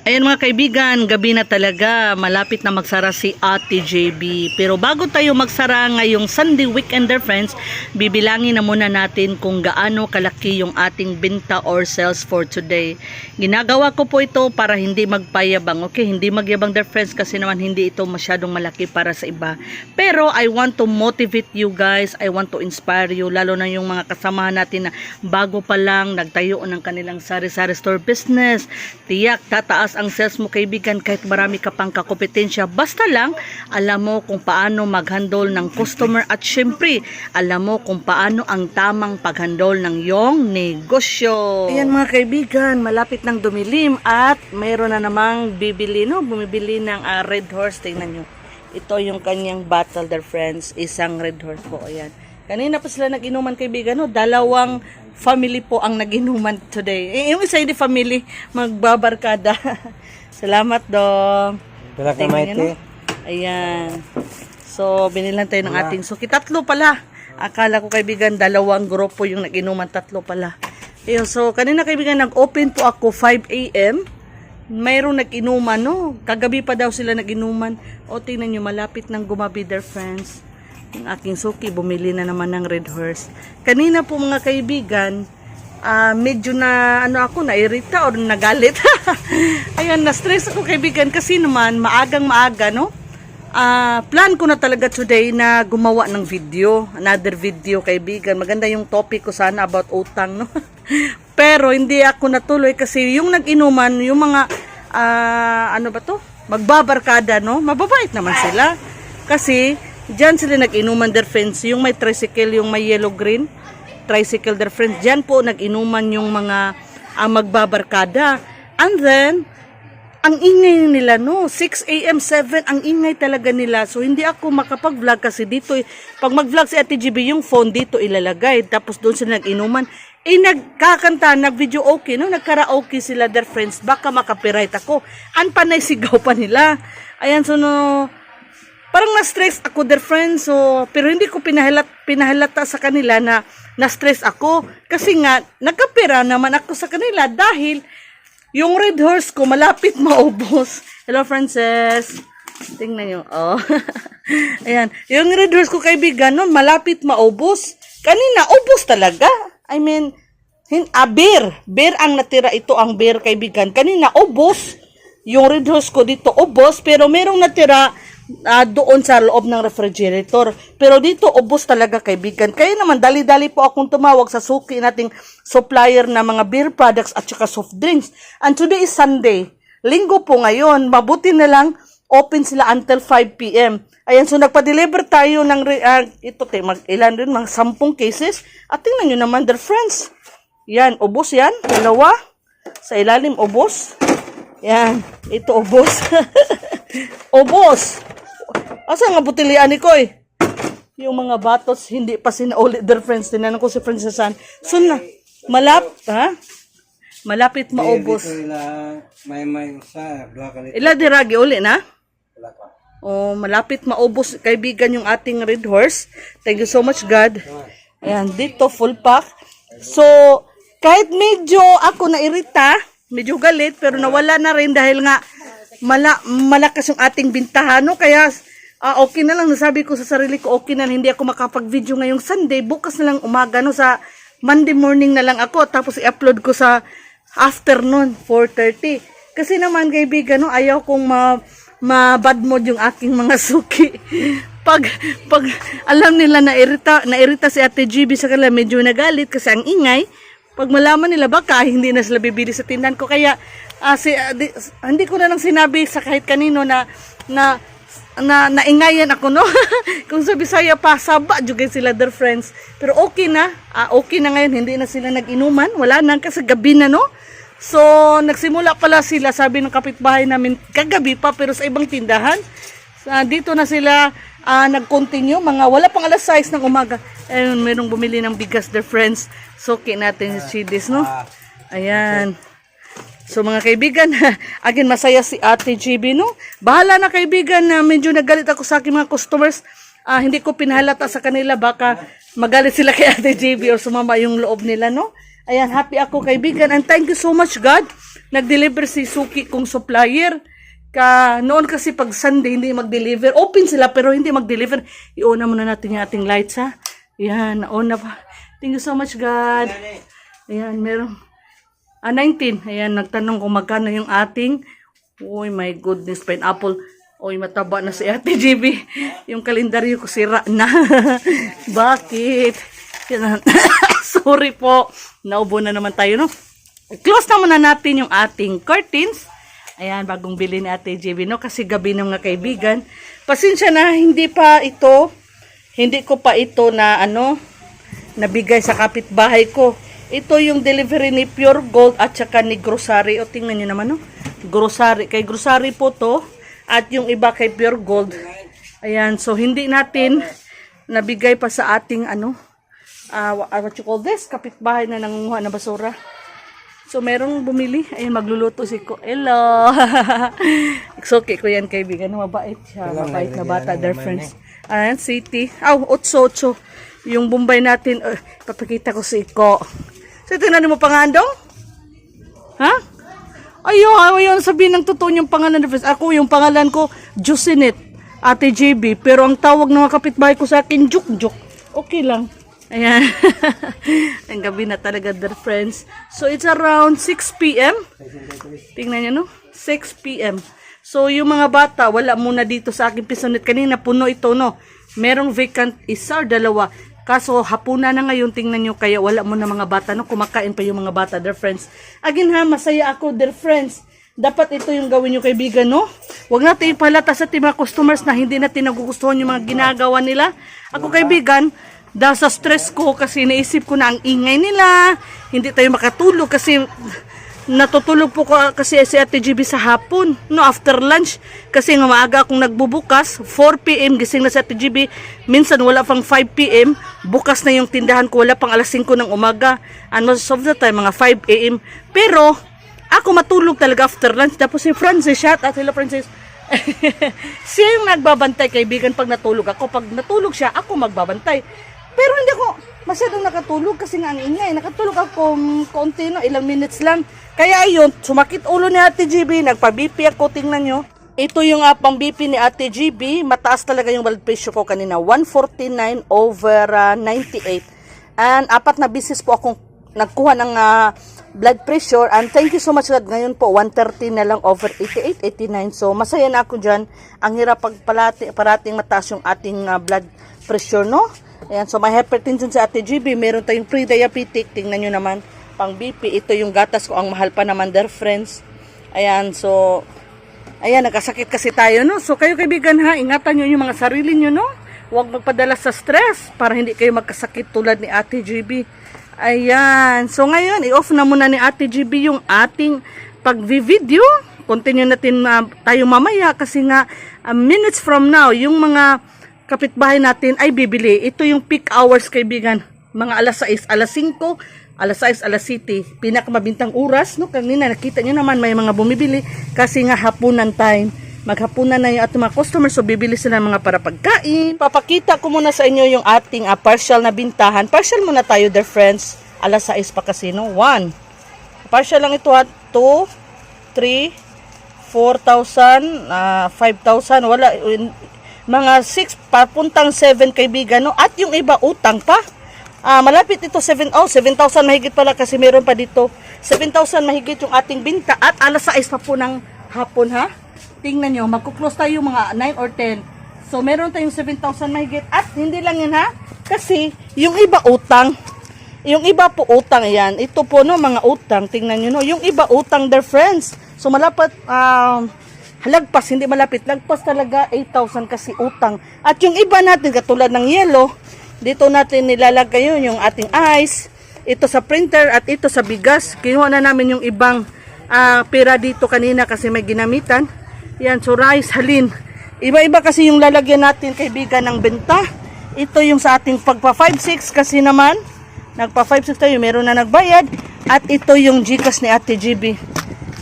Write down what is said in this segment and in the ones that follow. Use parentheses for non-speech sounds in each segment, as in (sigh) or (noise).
Ayan mga kaibigan, gabi na talaga. Malapit na magsara si Ate JB. Pero bago tayo magsara ngayong Sunday Weekender friends, bibilangin na muna natin kung gaano kalaki yung ating binta or sales for today. Ginagawa ko po ito para hindi magpayabang. Okay, hindi magyabang their friends kasi naman hindi ito masyadong malaki para sa iba. Pero I want to motivate you guys. I want to inspire you. Lalo na yung mga kasamahan natin na bago pa lang nagtayo ng kanilang sari-sari store business. Tiyak, tataas ang sales mo kaibigan kahit marami ka pang kakompetensya. Basta lang, alam mo kung paano mag-handle ng customer at syempre, alam mo kung paano ang tamang pag-handle ng iyong negosyo. Ayan mga kaibigan, malapit ng dumilim at mayroon na namang bibili, no? Bumibili ng ah, red horse. Tingnan nyo. Ito yung kanyang battle, their friends. Isang red horse po. Ayan. Kanina pa sila nag-inuman kaibigan, no? Dalawang family po ang nag-inuman today. Eh, yung isa hindi family, magbabarkada. (laughs) Salamat, Tingnan may nyo, no? Ayan. So, binilan tayo ng ating suki. Tatlo pala. Akala ko kaibigan, dalawang grupo yung nag-inuman. Tatlo pala. Ayun, so, kanina kaibigan, nag-open po ako 5 a.m. Mayroong nag-inuman, no? Kagabi pa daw sila nag-inuman. O, tingnan nyo, malapit ng gumabi their friends. Yung aking suki, bumili na naman ng red horse. Kanina po mga kaibigan, ah medyo na ano ako nairita or nagalit. (laughs) Ayun, na-stress ako kaibigan kasi naman maagang maaga no. Ah, plan ko na talaga today na gumawa ng video, another video kaibigan. Maganda yung topic ko sana about utang no. (laughs) Pero hindi ako natuloy kasi yung nag-inuman, yung mga ah, ano ba to? Magbabarkada no. Mababait naman sila. Kasi diyan sila nag-inuman their friends, yung may tricycle, yung may yellow green tricycle their friends. Diyan po nag-inuman yung mga ang magbabarkada. And then, ang ingay nila no, 6 a.m. 7, ang ingay talaga nila. So hindi ako makapag-vlog kasi dito, eh, pag mag-vlog si Ate GB, yung phone dito ilalagay. Tapos doon sila nag-inuman. Eh nagkakanta, nag-video okay, no? Nagkaraoke sila their friends. Baka makapiright ako. An panay sigaw pa nila. Ayan, so no, parang na-stress ako their friends so pero hindi ko pinahalat pinahalata sa kanila na na-stress ako kasi nga nagkapera naman ako sa kanila dahil yung red horse ko malapit (laughs) maubos. Hello Frances. Tingnan niyo. Oh. (laughs) Ayan. Yung red horse ko kaibigan nun malapit maubos. Kanina ubos talaga. I mean hin ah, beer. Beer ang natira ito ang beer kaibigan. Kanina ubos yung red horse ko dito ubos pero merong natira ah, doon sa loob ng refrigerator. Pero dito ubos talaga kaibigan. Kaya naman dali-dali po akong tumawag sa suki nating supplier na mga beer products at saka soft drinks. And today is Sunday. Linggo po ngayon. Mabuti na lang open sila until 5 p.m. Ayan, so nagpa-deliver tayo ng, ah, ito, te, mag, ilan rin, mga 10 cases. At tingnan nyo naman, their friends. Yan, ubos yan. Dalawa. Sa ilalim, ubos. Yan, ito ubos. (laughs) ubos. Asa nga butilian ni Koy? Yung mga batos hindi pa sinauli their friends. Tinanong ko si Francesan. So na, malap, ha? Malapit maubos. May may usa, duha ka. Ila diragi uli na? Wala pa. Oh, malapit maubos kaibigan yung ating red horse. Thank you so much God. Ayan, dito full pack. So, kahit medyo ako nairita, medyo galit, pero nawala na rin dahil nga mala, malakas yung ating bintahan, no? Kaya, ah, okay na lang, nasabi ko sa sarili ko, okay na, hindi ako makapag-video ngayong Sunday, bukas na lang umaga, no? Sa Monday morning na lang ako, tapos i-upload ko sa afternoon, 4.30. Kasi naman, kaibigan, no, ayaw kong ma, ma-bad mood yung aking mga (laughs) suki. pag, pag alam nila na irita, na irita si Ate GB sa kanila, medyo nagalit kasi ang ingay, pag malaman nila baka hindi na sila bibili sa tindahan ko. Kaya, ah, si, ah, di- hindi ko na lang sinabi sa kahit kanino na, na, na naingayan ako no? (laughs) Kung sa Bisaya pa saba juga sila their friends. Pero okay na. Ah, okay na ngayon. Hindi na sila nag-inuman. Wala na kasi gabi na no? So nagsimula pala sila sabi ng kapitbahay namin kagabi pa pero sa ibang tindahan. Sa dito na sila ah, nag-continue. Mga wala pang alas 6 ng umaga. Ayun merong bumili ng bigas their friends. Suki natin si Chidis no? Ayan So mga kaibigan, (laughs) again masaya si Ate GB no. Bahala na kaibigan na medyo nagalit ako sa aking mga customers. Ah, hindi ko pinahalata sa kanila baka magalit sila kay (laughs) Ate GB or sumama yung loob nila no. Ayan, happy ako kaibigan and thank you so much God nag-deliver si Suki kong supplier. Ka, noon kasi pag Sunday hindi mag-deliver. Open sila pero hindi mag-deliver. Iuna muna natin yung ating lights ha. Yan, nauna pa. Thank you so much God. Ayan, meron. Ah, 19. Ayan, nagtanong kung magkano yung ating. Uy, my goodness, pineapple. Uy, mataba na si Ate GB. Yung kalendaryo ko sira na. (laughs) Bakit? (coughs) Sorry po. Naubo na naman tayo, no? Close na muna natin yung ating curtains. Ayan, bagong bili ni Ate JB, no? Kasi gabi ng mga kaibigan. Pasensya na, hindi pa ito, hindi ko pa ito na, ano, nabigay sa kapitbahay ko. Ito yung delivery ni Pure Gold at saka ni Grocery. O, tingnan nyo naman, no? Grocery. Kay Grocery po to. At yung iba kay Pure Gold. Ayan, so hindi natin nabigay pa sa ating, ano, wha- what you call this? Kapitbahay na nangunguha na basura. So, merong bumili. Ayun, magluluto si ko. Hello! (laughs) It's okay ko yan, kaibigan. Mabait siya. Mabait na bata. Their friends. Ayan, city. Aw, otso, otso. Yung Bombay natin. Uh, papakita ko si ko. So, tingnan mo pangandong? Ha? Ayun, ayun, sabihin ng totoo yung pangalan ng friends. Ako, yung pangalan ko, Jusinet. Ate JB. Pero ang tawag ng mga kapitbahay ko sa akin, Juk Juk. Okay lang. Ayan. (laughs) ang gabi na talaga, dear friends. So, it's around 6 p.m. Tingnan nyo, no? 6 p.m. So, yung mga bata, wala muna dito sa aking pisonet. Kanina, puno ito, no? Merong vacant isa or dalawa. Kaso, hapuna na ngayon, tingnan nyo, kaya wala muna mga bata, no? Kumakain pa yung mga bata, dear friends. Again, ha, masaya ako, dear friends. Dapat ito yung gawin nyo kaibigan, no? Huwag natin ipalata sa mga customers na hindi natin nagugustuhan yung mga ginagawa nila. Ako kaibigan, dahil sa stress ko kasi naisip ko na ang ingay nila, hindi tayo makatulog kasi natutulog po ko kasi si Ate GB sa hapon, no, after lunch. Kasi nga maaga akong nagbubukas, 4 p.m. gising na si Ate GB. Minsan wala pang 5 p.m. Bukas na yung tindahan ko, wala pang alas 5 ng umaga. And most of the time, mga 5 a.m. Pero, ako matulog talaga after lunch. Tapos si Francis, shout out, hello Francis. (laughs) siya yung nagbabantay kaibigan pag natulog ako. Pag natulog siya, ako magbabantay. Pero hindi ako masyadong nakatulog kasi nga ang ingay. Nakatulog ako konti, no, ilang minutes lang. Kaya ayun, sumakit ulo ni Ate GB, nagpa-BP ako, tingnan nyo. Ito yung uh, pang BP ni Ate GB, mataas talaga yung blood pressure ko kanina, 149 over ah, 98. And apat na bisis po akong nagkuha ng ah, blood pressure. And thank you so much God ngayon po 130 na lang over 88 89 so masaya na ako diyan ang hirap pag palati, parating mataas yung ating ah, blood pressure no? Ayan so may hypertension sa ate GB meron tayong pre-diabetic. Tingnan nyo naman pang BP ito yung gatas ko. Ang mahal pa naman dear friends. Ayan so Ayan, nagkasakit kasi tayo, no? So, kayo kaibigan ha, ingatan nyo yung mga sarili nyo, no? Huwag magpadala sa stress para hindi kayo magkasakit tulad ni Ate GB. Ayan. So, ngayon, i-off na muna ni Ate GB yung ating pag-video. Continue natin uh, tayo mamaya kasi nga, uh, minutes from now, yung mga kapitbahay natin ay bibili. Ito yung peak hours, kaibigan. Mga alas 6, alas 5, alas 6, alas 7, pinakamabintang oras, no? Kanina nakita nyo naman may mga bumibili kasi nga hapunan time. Maghapunan na yung ating mga customers so bibili sila ng mga para pagkain. Papakita ko muna sa inyo yung ating ah, partial na bintahan. Partial muna tayo, dear friends. Alas 6 pa kasi, no? 1. Partial lang ito at 2, 3, 4,000, ah, 5,000, wala, mga 6, papuntang 7 kaibigan, no? At yung iba, utang pa. Ah, malapit ito 7 oh 7,000 mahigit pala kasi meron pa dito 7,000 mahigit yung ating binta at alas 6 pa po ng hapon ha. Tingnan nyo, magkuklose tayo mga 9 or 10. So meron tayong 7,000 mahigit at hindi lang yun ha. Kasi yung iba utang. Yung iba po utang yan. Ito po no mga utang, tingnan nyo no. Yung iba utang their friends. So malapit um halagpas, hindi malapit, lagpas talaga 8,000 kasi utang. At yung iba natin, katulad ng yellow, dito natin nilalagay yun, yung ating ice, ito sa printer at ito sa bigas. Kinuha na namin yung ibang ah, pera dito kanina kasi may ginamitan. Yan, so rice, halin. Iba-iba kasi yung lalagyan natin kaibigan ng benta. Ito yung sa ating pagpa 5-6 kasi naman, nagpa 5-6 tayo, meron na nagbayad. At ito yung Gcash ni Ate GB.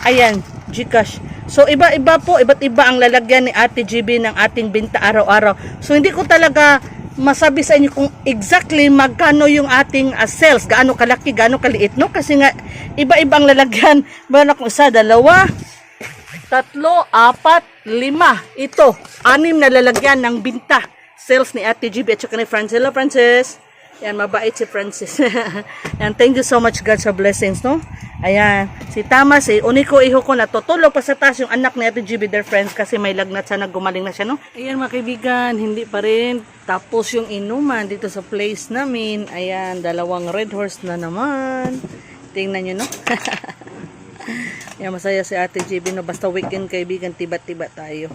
Ayan, Gcash. So iba-iba po, iba't iba ang lalagyan ni Ate GB ng ating binta araw-araw. So hindi ko talaga masabi sa inyo kung exactly magkano yung ating uh, sales, gaano kalaki, gaano kaliit, no? Kasi nga iba-ibang lalagyan. (laughs) Meron akong isa, dalawa, tatlo, apat, lima. Ito, anim na lalagyan ng binta. Sales ni Ate GB at saka ni Francis. Hello, Francis. Yan, mabait si Francis. (laughs) Yan, thank you so much God sa blessings, no? Ayan, si Thomas, eh, uniko iho ko na tutulog pa sa taas yung anak ni Ate GB, their friends, kasi may lagnat siya, gumaling na siya, no? Ayan, mga kaibigan, hindi pa rin. Tapos yung inuman dito sa place namin, ayan, dalawang red horse na naman. Tingnan nyo, no? (laughs) Yan, masaya si Ate GB, no? Basta weekend, kaibigan, tiba-tiba tayo.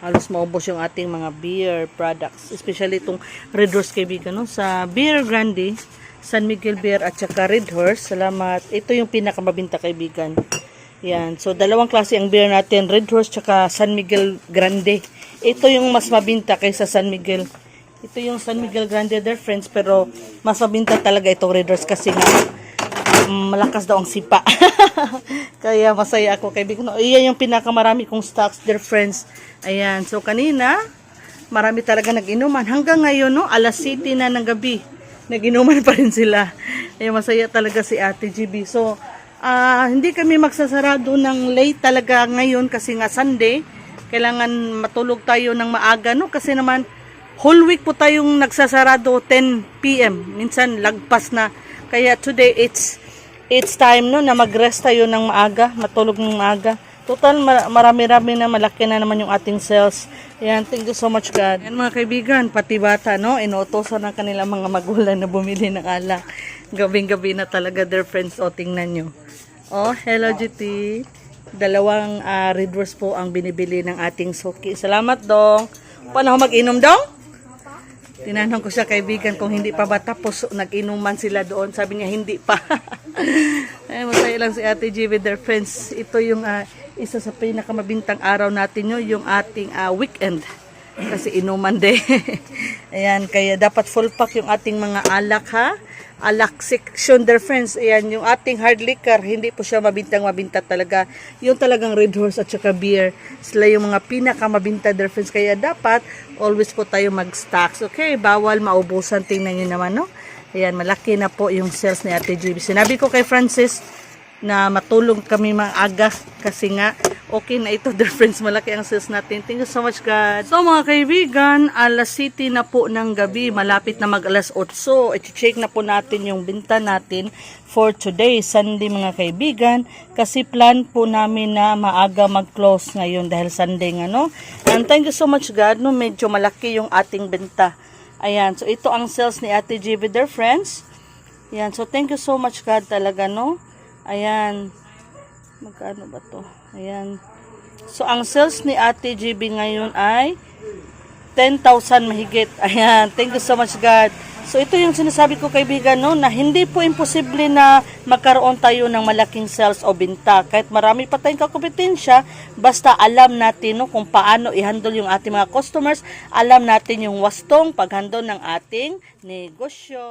Halos maubos yung ating mga beer products. Especially itong Red Horse, kaibigan, no? Sa Beer Grande, San Miguel Beer at saka Red Horse. Salamat. Ito yung pinakamabinta, kaibigan. Yan. So, dalawang klase ang beer natin. Red Horse tsaka San Miguel Grande. Ito yung mas mabinta kaysa San Miguel. Ito yung San Miguel Grande, their friends. Pero, mas mabinta talaga itong Red Horse kasi nga, malakas daw ang sipa. (laughs) Kaya masaya ako kaibigan. No, iyan yung pinakamarami kong stocks, dear friends. Ayan. So, kanina, marami talaga nag-inuman. Hanggang ngayon, no, alas city na ng gabi, nag-inuman (laughs) pa rin sila. Ayan, masaya talaga si Ate GB. So, ah, hindi kami magsasarado ng late talaga ngayon kasi nga Sunday. Kailangan matulog tayo ng maaga, no? Kasi naman, whole week po tayong nagsasarado 10 p.m. Minsan lagpas na. Kaya today it's it's time no na mag-rest tayo ng maaga, matulog ng maaga. Total ma- marami-rami na malaki na naman yung ating sales. Ayan, thank you so much God. Yan mga kaibigan, pati bata no, inuutosan ng kanilang mga magulang na bumili ng alak. Gabing-gabi na talaga their friends o tingnan nyo. Oh, hello GT. Dalawang uh, red po ang binibili ng ating suki. Salamat dong. Paano ako mag-inom dong? Tinanong ko siya kaibigan kung hindi pa ba tapos nag-inuman sila doon. Sabi niya hindi pa. (laughs) Ay, masaya lang si Ate G with their friends. Ito yung ah, isa sa pinakamabintang araw natin yun, yung ating ah, weekend. Kasi inuman day. (laughs) Ayan, kaya dapat full pack yung ating mga alak ha. Alak section their friends. Ayan, yung ating hard liquor, hindi po siya mabintang mabinta talaga. Yung talagang red horse at saka beer. Sila yung mga pinakamabinta their friends. Kaya dapat always po tayo mag-stocks. Okay, bawal maubusan. Tingnan nyo naman, no? Ayan, malaki na po yung sales ni Ate GB. Sinabi ko kay Francis na matulog kami maaga kasi nga okay na ito, (laughs) dear friends. Malaki ang sales natin. Thank you so much, God. So, mga kaibigan, alas city na po ng gabi. Malapit na mag alas 8. I-check na po natin yung binta natin for today, Sunday, mga kaibigan. Kasi plan po namin na maaga mag-close ngayon dahil Sunday nga, no? And thank you so much, God, no? Medyo malaki yung ating binta. Ayan, so ito ang sales ni Ate with their friends. Ayan, so thank you so much, God, talaga, no? Ayan. Magkano ba to? Ayan. So, ang sales ni Ate GB ngayon ay 10,000 mahigit. Ayan. Thank you so much, God. So, ito yung sinasabi ko, kaibigan, no, na hindi po imposible na magkaroon tayo ng malaking sales o binta. Kahit marami pa tayong kakompetensya, basta alam natin no, kung paano i-handle yung ating mga customers, alam natin yung wastong pag-handle ng ating negosyo.